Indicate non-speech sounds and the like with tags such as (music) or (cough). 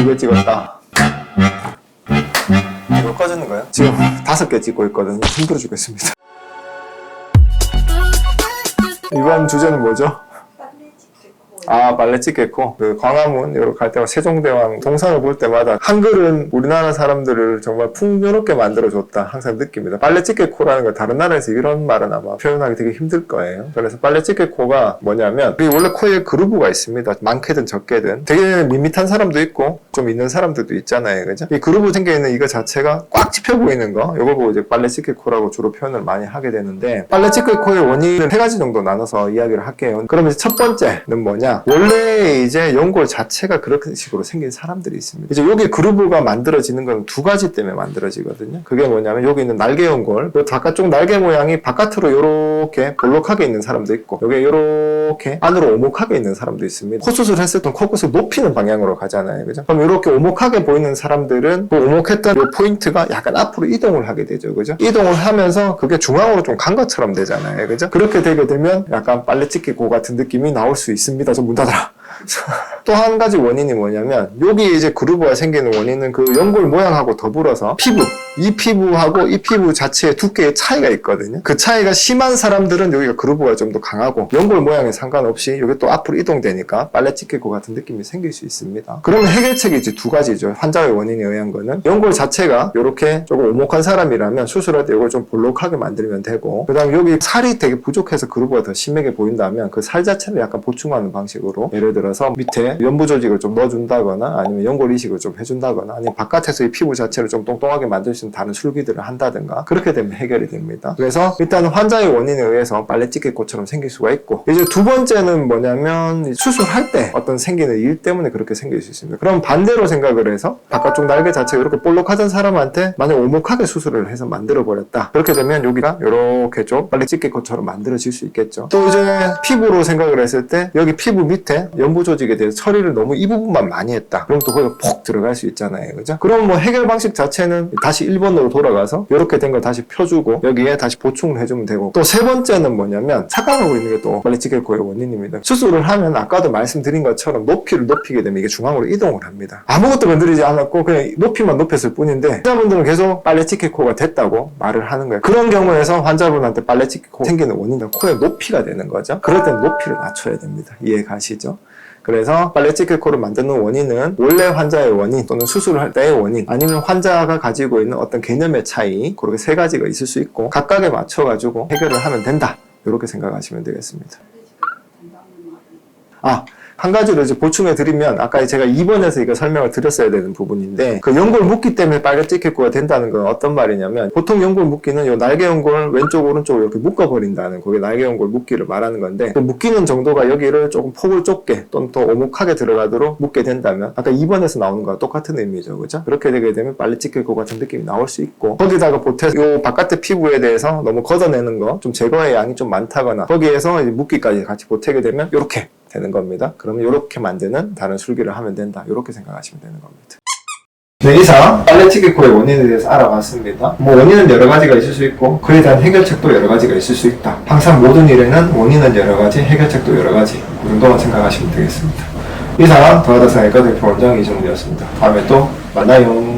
두개 찍었다. 이거 꺼지는 거예요? 지금 다섯 개 찍고 있거든요. 힘들어 죽겠습니다. (laughs) 이번 주제는 뭐죠? 아 빨래집 개코 그 광화문 이렇게 갈 때마다 세종대왕 동상을 볼 때마다 한글은 우리나라 사람들을 정말 풍요롭게 만들어줬다. 항상 느낍니다. 빨래집 개코라는 걸 다른 나라에서 이런 말은 아마 표현하기 되게 힘들 거예요. 그래서 빨래집 개코가 뭐냐면 원래 코에 그루브가 있습니다. 많게든 적게든. 되게 밋밋한 사람도 있고 좀 있는 사람들도 있잖아요. 그죠? 이 그루브 생겨 있는 이거 자체가 꽉 집혀 보이는 거. 이걸 보고 이제 빨래집 개코라고 주로 표현을 많이 하게 되는데 빨래집 개코의 원인은 세 가지 정도 나눠서 이야기를 할게요. 그러면 이제 첫 번째는 뭐냐 원래 이제 연골 자체가 그런 식으로 생긴 사람들이 있습니다. 이제 여기 그루브가 만들어지는 건 두 가지 때문에 만들어지거든요. 그게 뭐냐면 여기 있는 날개 연골, 그 바깥쪽 날개 모양이 바깥으로 이렇게 볼록하게 있는 사람도 있고, 여기 이렇게 안으로 오목하게 있는 사람도 있습니다. 코 수술 했을 때 코끝을 높이는 방향으로 가잖아요. 그죠? 그럼 이렇게 오목하게 보이는 사람들은 그 오목했던 이 포인트가 약간 앞으로 이동을 하게 되죠. 그죠? 이동을 하면서 그게 중앙으로 좀 간 것처럼 되잖아요. 그죠? 그렇게 되게 되면 약간 빨래 찢기 고 같은 느낌이 나올 수 있습니다. 좀문 닫아라. 또 한 가지 원인이 뭐냐면 여기 이제 그루브가 생기는 원인은 그 연골 모양하고 더불어서 피부 이 피부하고 이 피부 자체의 두께의 차이가 있거든요. 그 차이가 심한 사람들은 여기가 그루브가 좀 더 강하고 연골 모양에 상관없이 여기 또 앞으로 이동되니까 빨래 찢길 것 같은 느낌이 생길 수 있습니다. 그러면 해결책이 이제 두 가지죠. 환자의 원인에 의한 거는 연골 자체가 이렇게 조금 오목한 사람이라면 수술할 때 이걸 좀 볼록하게 만들면 되고 그 다음 여기 살이 되게 부족해서 그루브가 더 심하게 보인다면 그 살 자체를 약간 보충하는 방식으로 예를 들어서 밑에 연부 조직을 좀 넣어준다거나 아니면 연골 이식을 좀 해준다거나 아니면 바깥에서 이 피부 자체를 좀 똥똥하게 만들 수 있는 다른 술기들을 한다든가 그렇게 되면 해결이 됩니다. 그래서 일단 환자의 원인에 의해서 빨래 찢기꽃처럼 생길 수가 있고 이제 두 번째는 뭐냐면 수술할 때 어떤 생기는 일 때문에 그렇게 생길 수 있습니다. 그럼 반대로 생각을 해서 바깥쪽 날개 자체가 이렇게 볼록하던 사람한테 만약 오목하게 수술을 해서 만들어 버렸다. 그렇게 되면 여기가 이렇게 좀 빨래 찢기꽃처럼 만들어질 수 있겠죠. 또 이제 피부로 생각을 했을 때 여기 피부 밑에 연부 조직에 대해서 처리를 너무 이 부분만 많이 했다. 그럼 또 거기가 폭 들어갈 수 있잖아요. 그죠? 그럼 뭐 해결 방식 자체는 다시 1번으로 돌아가서 이렇게 된 걸 다시 펴주고 여기에 다시 보충을 해주면 되고 또 세 번째는 뭐냐면 착각하고 있는 게 또 빨리 찌개 코의 원인입니다. 수술을 하면 아까도 말씀드린 것처럼 높이를 높이게 되면 이게 중앙으로 이동을 합니다. 아무것도 건드리지 않았고 그냥 높이만 높였을 뿐인데 환자분들은 계속 빨래 찌개 코가 됐다고 말을 하는 거예요. 그런 경우에서 환자분한테 빨래 찌개 코 생기는 원인은 코의 높이가 되는 거죠. 그럴 땐 높이를 낮춰야 됩니다. 이해 가시죠? 그래서 빨래치클코를 만드는 원인은 원래 환자의 원인 또는 수술을 할 때의 원인 아니면 환자가 가지고 있는 어떤 개념의 차이 그렇게 세 가지가 있을 수 있고 각각에 맞춰 가지고 해결을 하면 된다 이렇게 생각하시면 되겠습니다. 아, 한 가지로 이제 보충해 드리면 아까 제가 2번에서 이거 설명을 드렸어야 되는 부분인데 그 연골 묶기 때문에 빨갛게 겠고가 된다는 건 어떤 말이냐면 보통 연골 묶기는 요 날개 연골 왼쪽 오른쪽으로 이렇게 묶어 버린다는 그게 날개 연골 묶기를 말하는 건데 그 묶이는 정도가 여기를 조금 폭을 좁게 또는 더 오목하게 들어가도록 묶게 된다면 아까 2번에서 나오는 거와 똑같은 의미죠. 그죠? 그렇게 되게 되면 빨리 찢길 것 같은 느낌이 나올 수 있고 거기다가 보태 요 바깥의 피부에 대해서 너무 걷어내는 거 좀 제거의 양이 좀 많다거나 거기에서 묶기까지 같이 보태게 되면 이렇게 되는 겁니다. 그러면 이렇게 만드는 다른 술기를 하면 된다. 이렇게 생각하시면 되는 겁니다. 네, 이상 빨래치기코의 원인에 대해서 알아봤습니다. 뭐 원인은 여러 가지가 있을 수 있고 그에 대한 해결책도 여러 가지가 있을 수 있다. 항상 모든 일에는 원인은 여러 가지, 해결책도 여러 가지. 그 정도만 생각하시면 되겠습니다. 이상 더하다상의과 대표 원장 이정우였습니다. 다음에 또 만나요.